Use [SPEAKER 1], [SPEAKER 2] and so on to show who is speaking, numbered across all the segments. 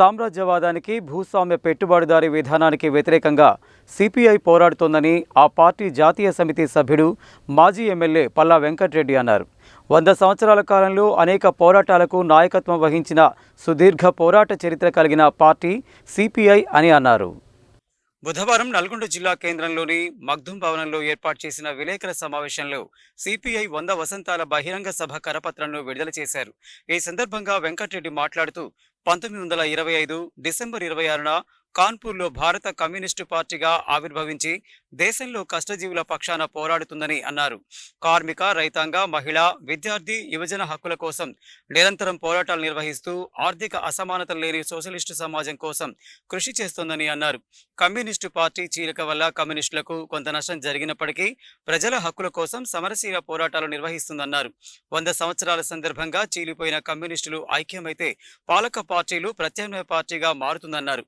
[SPEAKER 1] సామ్రాజ్యవాదానికి భూస్వామ్య పెట్టుబడిదారీ విధానానికి వ్యతిరేకంగా సిపిఐ పోరాడుతోందని ఆ పార్టీ జాతీయ సమితి సభ్యుడు మాజీ ఎమ్మెల్యే పల్లా వెంకట్రెడ్డి అన్నారు. వంద సంవత్సరాల కాలంలో అనేక పోరాటాలకు నాయకత్వం వహించిన సుదీర్ఘ పోరాట చరిత్ర కలిగిన పార్టీ సిపిఐ అని అన్నారు. బుధవారం నల్గొండ జిల్లా కేంద్రంలోని మగ్ధుం భవనంలో ఏర్పాటు చేసిన విలేకరుల సమావేశంలో సిపిఐ వంద వసంతాల బహిరంగ సభ కరపత్రంను విడుదల చేశారు. ఈ సందర్భంగా వెంకటరెడ్డి మాట్లాడుతూ పంతొమ్మిది వందల ఇరవై ఐదు డిసెంబర్ ఇరవై ఆరున కాన్పూర్లో భారత కమ్యూనిస్టు పార్టీగా ఆవిర్భవించి దేశంలో కష్టజీవుల పక్షాన పోరాడుతుందని అన్నారు. కార్మిక రైతాంగ మహిళా విద్యార్థి యువజన హక్కుల కోసం నిరంతరం పోరాటాలు నిర్వహిస్తూ ఆర్థిక అసమానతలు లేని సోషలిస్టు సమాజం కోసం కృషి చేస్తోందని అన్నారు. కమ్యూనిస్టు పార్టీ చీలిక వల్ల కమ్యూనిస్టులకు కొంత నష్టం జరిగినప్పటికీ ప్రజల హక్కుల కోసం సమరశీల పోరాటాలు నిర్వహిస్తుందన్నారు. వంద సంవత్సరాల సందర్భంగా చీలిపోయిన కమ్యూనిస్టులు ఐక్యమైతే పాలక పార్టీలు ప్రత్యామ్నాయ పార్టీగా మారుతుందన్నారు.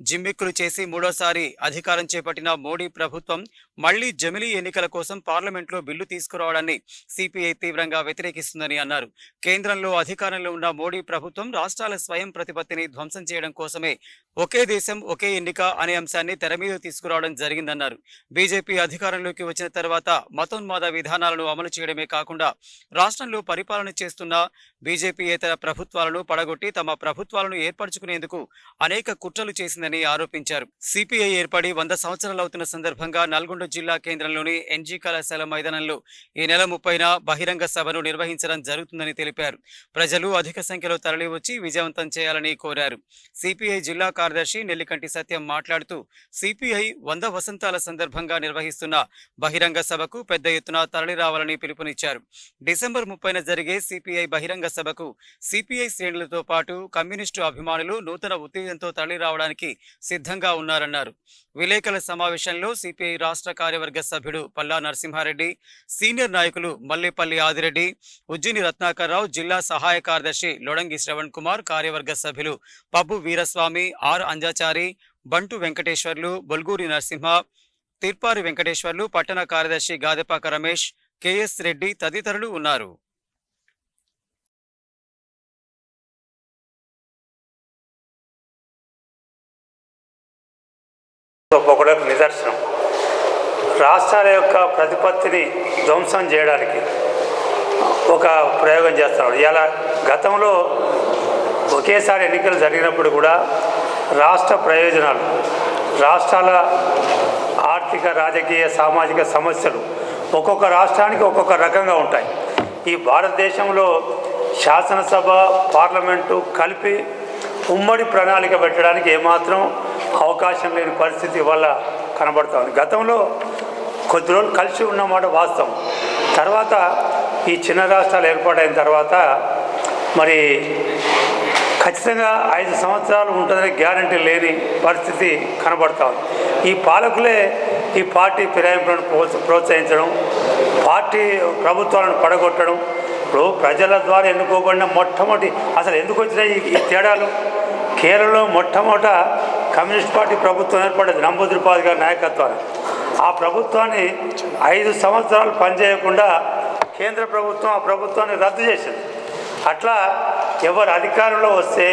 [SPEAKER 1] జిమ్మిక్కులు చేసి మూడోసారి అధికారం చేపట్టిన మోడీ ప్రభుత్వం మళ్ళీ జమిలీ ఎన్నికల కోసం పార్లమెంట్లో బిల్లు తీసుకురావడాన్ని సిపిఐ తీవ్రంగా వ్యతిరేకిస్తుందని అన్నారు. కేంద్రంలో అధికారంలో ఉన్న మోడీ ప్రభుత్వం రాష్ట్రాల స్వయం ప్రతిపత్తిని ధ్వంసం చేయడం కోసమే ఒకే దేశం ఒకే ఎన్నిక అనే అంశాన్ని తెర మీద తీసుకురావడం జరిగిందన్నారు. బీజేపీ అధికారంలోకి వచ్చిన తర్వాత మతోన్మాద విధానాలను అమలు చేయడమే కాకుండా రాష్ట్రంలో పరిపాలన చేస్తున్న బీజేపీ ఇతర ప్రభుత్వాలను పడగొట్టి తమ ప్రభుత్వాలను ఏర్పరచుకునేందుకు అనేక కుట్రలు చేసిందని ఆరోపించారు. సిపిఐ ఏర్పడి వంద సంవత్సరాలు అవుతున్న సందర్భంగా నల్గొండ జిల్లా కేంద్రంలోని ఎన్జీ కళాశాల మైదానంలో ఈ నెల ముప్పైన బహిరంగ సభను నిర్వహించడం జరుగుతుందని తెలిపారు. ప్రజలు అధిక సంఖ్యలో తరలివచ్చి విజయవంతం చేయాలని కోరారు. సిపిఐ జిల్లా కార్యదర్శి నెల్లికంటి సత్యం మాట్లాడుతూ సిపిఐ వంద వసంతాల సందర్భంగా నిర్వహిస్తున్న బహిరంగ సభకు పెద్ద ఎత్తున తరలి రావాలని పిలుపునిచ్చారు. డిసెంబర్ ముప్పైన జరిగే సిపిఐ బహిరంగ సభకు సిపిఐ శ్రేణులతో పాటు కమ్యూనిస్టు అభిమానులు నూతన ఉత్తేజంతో తరలి రావడానికి సిద్ధంగా ఉన్నారన్నారు. విలేకరుల సమావేశంలో సిపిఐ రాష్ట్ర కార్యవర్గ సభ్యుడు పల్లా నరసింహారెడ్డి సీనియర్ నాయకులు మల్లేపల్లి ఆదిరెడ్డి ఉజ్జిని రత్నాకర్రావు జిల్లా సహాయ కార్యదర్శి లొడంగి శ్రవణ్ కుమార్ కార్యవర్గ సభ్యులు పబ్బు వీరస్వామి ఆర్ అంజాచారి బంటు వెంకటేశ్వర్లు బొల్గూరి నరసింహ తిర్పారి వెంకటేశ్వర్లు పట్టణ కార్యదర్శి గాదెపాక రమేష్ కెఎస్ రెడ్డి తదితరులు ఉన్నారు.
[SPEAKER 2] రాష్ట్రాల యొక్క ప్రతిపత్తిని ధ్వంసం చేయడానికి ఒక ప్రయోగం చేస్తున్నాడు ఇలా గతంలో ఒకేసారి ఎన్నికలు జరిగినప్పుడు కూడా రాష్ట్ర ప్రయోజనాలు రాష్ట్రాల ఆర్థిక రాజకీయ సామాజిక సమస్యలు ఒక్కొక్క రాష్ట్రానికి ఒక్కొక్క రకంగా ఉంటాయి. ఈ భారతదేశంలో శాసనసభ పార్లమెంటు కలిపి ఉమ్మడి ప్రణాళిక పెట్టడానికి ఏమాత్రం అవకాశం లేని పరిస్థితి వల్ల కనబడుతోంది గతంలో కొద్ది రోజులు కలిసి ఉన్నమాట వాస్తవం. తర్వాత ఈ చిన్న రాష్ట్రాలు ఏర్పాటైన తర్వాత మరి ఖచ్చితంగా ఐదు సంవత్సరాలు ఉంటుందని గ్యారంటీ లేని పరిస్థితి కనబడతా ఉంది. ఈ పాలకులే ఈ పార్టీ ఫిరాయింపులను ప్రోత్స ప్రోత్సహించడం పార్టీ ప్రభుత్వాలను పడగొట్టడం ఇప్పుడు ప్రజల ద్వారా ఎన్నుకోబడిన మొట్టమొదటి అసలు ఎందుకు వచ్చినాయి ఈ- ఈ తేడాలు? కేరళలో మొట్టమొదట కమ్యూనిస్ట్ పార్టీ ప్రభుత్వం ఏర్పడింది నంబూద్రిపాద్ గారి నాయకత్వాన్ని ఆ ప్రభుత్వాన్ని ఐదు సంవత్సరాలు పనిచేయకుండా కేంద్ర ప్రభుత్వం ఆ ప్రభుత్వాన్ని రద్దు చేసింది. అట్లా ఎవరు అధికారంలో వస్తే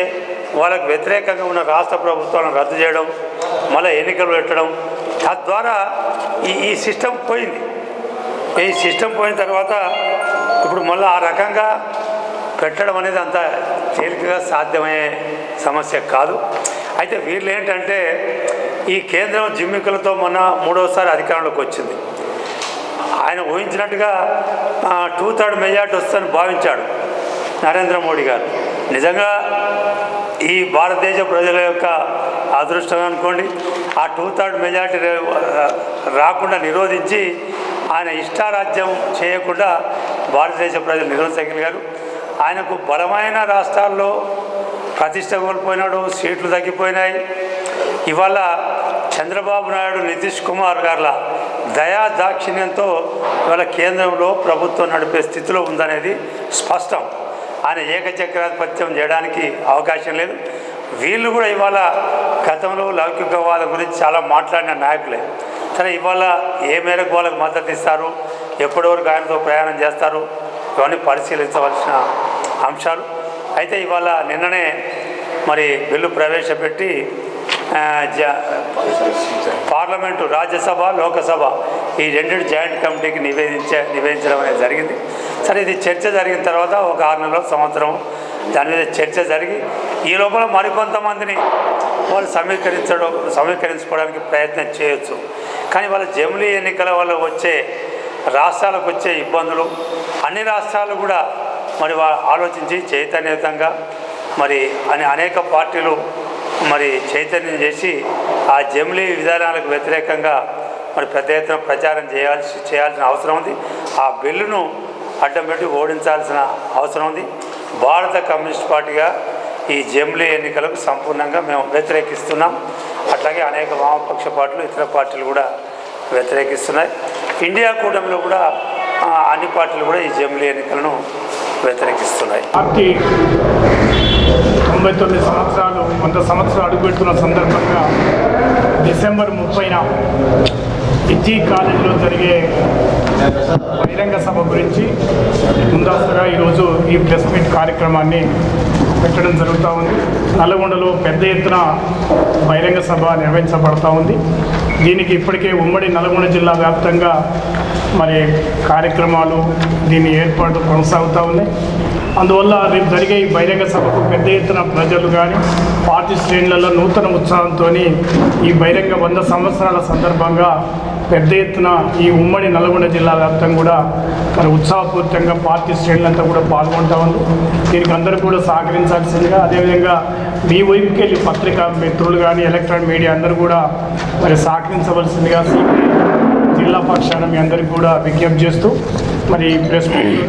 [SPEAKER 2] వాళ్ళకు వ్యతిరేకంగా ఉన్న రాష్ట్ర ప్రభుత్వాలను రద్దు చేయడం మళ్ళీ ఎన్నికలు పెట్టడం తద్వారా ఈ ఈ సిస్టమ్ పోయింది. ఈ సిస్టమ్ పోయిన తర్వాత ఇప్పుడు మళ్ళీ ఆ రకంగా పెట్టడం అనేది అంత తేలికగా సాధ్యమయ్యే సమస్య కాదు. అయితే వీళ్ళు ఏంటంటే ఈ కేంద్రం జిమ్మికులతో మొన్న మూడోసారి అధికారంలోకి వచ్చింది. ఆయన ఊహించినట్టుగా టూ థర్డ్ మెజార్టీ వస్తుందని భావించాడు నరేంద్ర మోడీ గారు. నిజంగా ఈ భారతదేశ ప్రజల యొక్క అదృష్టం అనుకోండి ఆ టూ థర్డ్ మెజార్టీ రాకుండా నిరోధించి ఆయన ఇష్టారాజ్యం చేయకుండా భారతదేశ ప్రజలు నిరోధించగలిగారు ఆయనకు బలమైన రాష్ట్రాల్లో ప్రతిష్ట కోల్పోయినాడు సీట్లు తగ్గిపోయినాయి ఇవాళ చంద్రబాబు నాయుడు నితీష్ కుమార్ గారుల దయా దాక్షిణ్యంతో ఇవాళ కేంద్రంలో ప్రభుత్వం నడిపే స్థితిలో ఉందనేది స్పష్టం. ఆయన ఏకచక్రాధిపత్యం చేయడానికి అవకాశం లేదు. వీళ్ళు కూడా ఇవాళ గతంలో లౌకికవాదం గురించి చాలా మాట్లాడిన నాయకులే. సరే ఇవాళ ఏ మేరకు వాళ్ళకు మద్దతు ఇస్తారు? ఎప్పటివరకు ఆయనతో ప్రయాణం చేస్తారు? ఇవన్నీ పరిశీలించవలసిన అంశాలు. అయితే ఇవాళ నిన్ననే మరి బిల్లు ప్రవేశపెట్టి పార్లమెంటు రాజ్యసభ లోకసభ ఈ రెండు జాయింట్ కమిటీకి నివేదించే నివేదించడం అనేది జరిగింది. సరే ఇది చర్చ జరిగిన తర్వాత ఒక ఆరు నెలల సంవత్సరం దాని మీద చర్చ జరిగి ఈ లోపల మరికొంతమందిని వాళ్ళు సమీకరించడం సమీకరించుకోవడానికి ప్రయత్నం చేయొచ్చు. కానీ వాళ్ళ జమిలీ ఎన్నికల వల్ల వచ్చే రాష్ట్రాలకు వచ్చే ఇబ్బందులు అన్ని రాష్ట్రాలు కూడా మరి ఆలోచించి చైతన్యతంగా మరి అని అనేక పార్టీలు మరి చైతన్యం చేసి ఆ జమిలీ విధానాలకు వ్యతిరేకంగా మరి పెద్ద ఎత్తున ప్రచారం చేయాల్సి చేయాల్సిన అవసరం ఉంది. ఆ బిల్లును అడ్డం పెట్టి ఓడించాల్సిన అవసరం ఉంది. భారత కమ్యూనిస్ట్ పార్టీగా ఈ జమిలీ ఎన్నికలకు సంపూర్ణంగా మేము వ్యతిరేకిస్తున్నాం. అట్లాగే అనేక వామపక్ష పార్టీలు ఇతర పార్టీలు కూడా వ్యతిరేకిస్తున్నాయి. ఇండియా కూటమిలో కూడా అన్ని పార్టీలు కూడా ఈ జమిలీ ఎన్నికలను వ్యతిరేకిస్తున్నాయి.
[SPEAKER 3] పార్టీ తొంభై తొమ్మిది సంవత్సరాలు వంద సంవత్సరాలు అడుగుపెడుతున్న సందర్భంగా డిసెంబర్ ముప్పైన ఎడ్జీ కాలేజీలో జరిగే బహిరంగ సభ గురించి ముందస్తుగా ఈరోజు ఈ ప్రెస్ మీట్ కార్యక్రమాన్ని పెట్టడం జరుగుతూ ఉంది. నల్లగొండలో పెద్ద ఎత్తున బహిరంగ సభ నిర్వహించబడతా ఉంది. దీనికి ఇప్పటికే ఉమ్మడి నల్గొండ జిల్లా వ్యాప్తంగా మరి కార్యక్రమాలు దీని ఏర్పాటు కొనసాగుతూ ఉన్నాయి. అందువల్ల రేపు జరిగే ఈ బహిరంగ సభకు పెద్ద ఎత్తున ప్రజలు కానీ పార్టీ శ్రేణులలో నూతన ఉత్సాహంతో ఈ బహిరంగ వంద సంవత్సరాల సందర్భంగా పెద్ద ఎత్తున ఈ ఉమ్మడి నల్గొండ జిల్లా వ్యాప్తంగా కూడా మరి ఉత్సాహపూరితంగా పార్టీ శ్రేణులంతా కూడా పాల్గొంటా ఉంది. దీనికి అందరూ కూడా సహకరించాల్సిందిగా అదేవిధంగా మీ వైపుకి వెళ్ళి పత్రికా మిత్రులు కానీ ఎలక్ట్రానిక్ మీడియా అందరూ కూడా మరి సహకరించవలసిందిగా జిల్లా పక్షాన మీ అందరికీ కూడా విజ్ఞప్తి చేస్తూ మరి ప్రెస్ మీట్